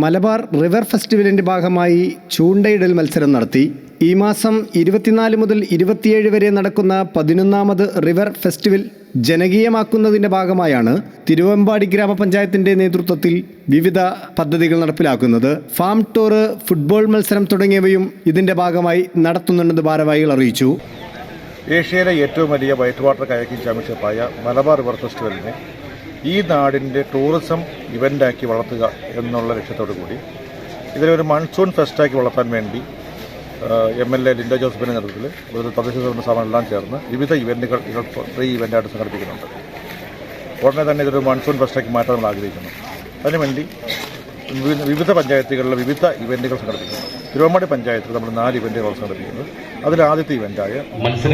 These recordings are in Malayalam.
മലബാർ റിവർ ഫെസ്റ്റിവലിന്റെ ഭാഗമായി ചൂണ്ടയിടൽ മത്സരം നടത്തി. ഈ മാസം ഇരുപത്തിനാല് മുതൽ ഇരുപത്തിയേഴ് വരെ നടക്കുന്ന പതിനൊന്നാമത് റിവർ ഫെസ്റ്റിവൽ ജനകീയമാക്കുന്നതിന്റെ ഭാഗമായാണ് തിരുവമ്പാടി ഗ്രാമപഞ്ചായത്തിന്റെ നേതൃത്വത്തിൽ വിവിധ പദ്ധതികൾ നടപ്പിലാക്കുന്നത്. ഫാം ടൂർ ഫുട്ബോൾ മത്സരം തുടങ്ങിയവയും ഇതിന്റെ ഭാഗമായി നടത്തുന്നുണ്ടെന്ന് ഭാരവാഹികൾ അറിയിച്ചു. ഏഷ്യയിലെ ഏറ്റവും വലിയ വൈറ്റ് വാട്ടർ കയാക്കിംഗ് ചാമ്പ്യൻഷിപ്പായ മലബാർ റിവർ ഫെസ്റ്റിവലിനെ ഈ നാടിന്റെ ടൂറിസം ഇവന്റാക്കി വളർത്തുക എന്നുള്ള ലക്ഷ്യത്തോടു കൂടി ഇതിലൊരു ഒരു മൺസൂൺ ഫെസ്റ്റാക്കി വളർത്താൻ വേണ്ടി എം എൽ എ ലിൻഡോ ജോസഫിന്റെ നേതൃത്വത്തിൽ ഒരു തദ്ദേശ സ്വയംഭരണ സ്ഥാപനം എല്ലാം ചേർന്ന് വിവിധ ഇവന്റുകൾ ഇവർ ഫ്രീ ഇവന്റായിട്ട് സംഘടിപ്പിക്കുന്നുണ്ട്. ഉടനെ തന്നെ ഇതൊരു മൺസൂൺ ഫെസ്റ്റാക്കി മാറ്റാൻ നമ്മൾ ആഗ്രഹിക്കുന്നു. അതിനുവേണ്ടി വിവിധ- വിവിധ പഞ്ചായത്തുകളിലെ വിവിധ ഇവന്റുകൾ സംഘടിപ്പിക്കുന്നു. തിരുവമ്പാടി പഞ്ചായത്തിൽ നമ്മൾ നാല് ഇവന്റുകൾ സംഘടിപ്പിക്കുന്നത്. അതിൽ ആദ്യത്തെ ഇവന്റായ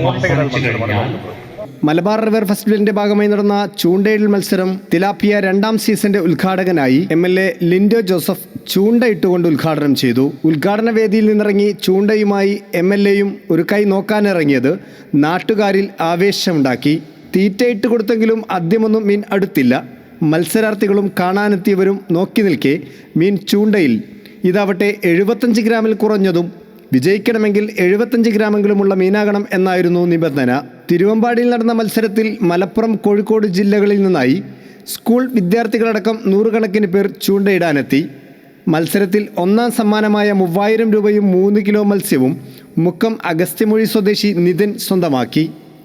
കോട്ടയിടൽ മത്സരമാണ് നടക്കുന്നത്. മലബാർ റിവർ ഫെസ്റ്റിവലിന്റെ ഭാഗമായി നടന്ന ചൂണ്ടയിടൽ മത്സരം തിലാപ്പിയ രണ്ടാം സീസന്റെ ഉദ്ഘാടകനായി M L A Lindo Joseph ചൂണ്ടയിട്ടുകൊണ്ട് ഉദ്ഘാടനം ചെയ്തു. ഉദ്ഘാടന വേദിയിൽ നിന്നിറങ്ങി ചൂണ്ടയുമായി എം എൽ എയും ഒരു കൈ നോക്കാനിറങ്ങിയത് നാട്ടുകാരിൽ ആവേശമുണ്ടാക്കി. തീറ്റയിട്ട് കൊടുത്തെങ്കിലും ആദ്യമൊന്നും മീൻ അടുത്തില്ല. മത്സരാർത്ഥികളും കാണാനെത്തിയവരും നോക്കി നിൽക്കെ മീൻ ചൂണ്ടയിൽ. ഇതാവട്ടെ എഴുപത്തഞ്ച് ഗ്രാമിൽ കുറഞ്ഞതും വിജയിക്കണമെങ്കിൽ എഴുപത്തഞ്ച് ഗ്രാമെങ്കിലുമുള്ള മീനാകണം എന്നായിരുന്നു നിബന്ധന. തിരുവമ്പാടിയിൽ നടന്ന മത്സരത്തിൽ മലപ്പുറം കോഴിക്കോട് ജില്ലകളിൽ നിന്നായി സ്കൂൾ വിദ്യാർത്ഥികളടക്കം നൂറുകണക്കിന് പേർ ചൂണ്ടയിടാനെത്തി. മത്സരത്തിൽ ഒന്നാം സമ്മാനമായ മൂവായിരം രൂപയും മൂന്ന് കിലോ മത്സ്യവും മുക്കം അഗസ്ത്യമൊഴി സ്വദേശി നിതിൻ സ്വന്തമാക്കി.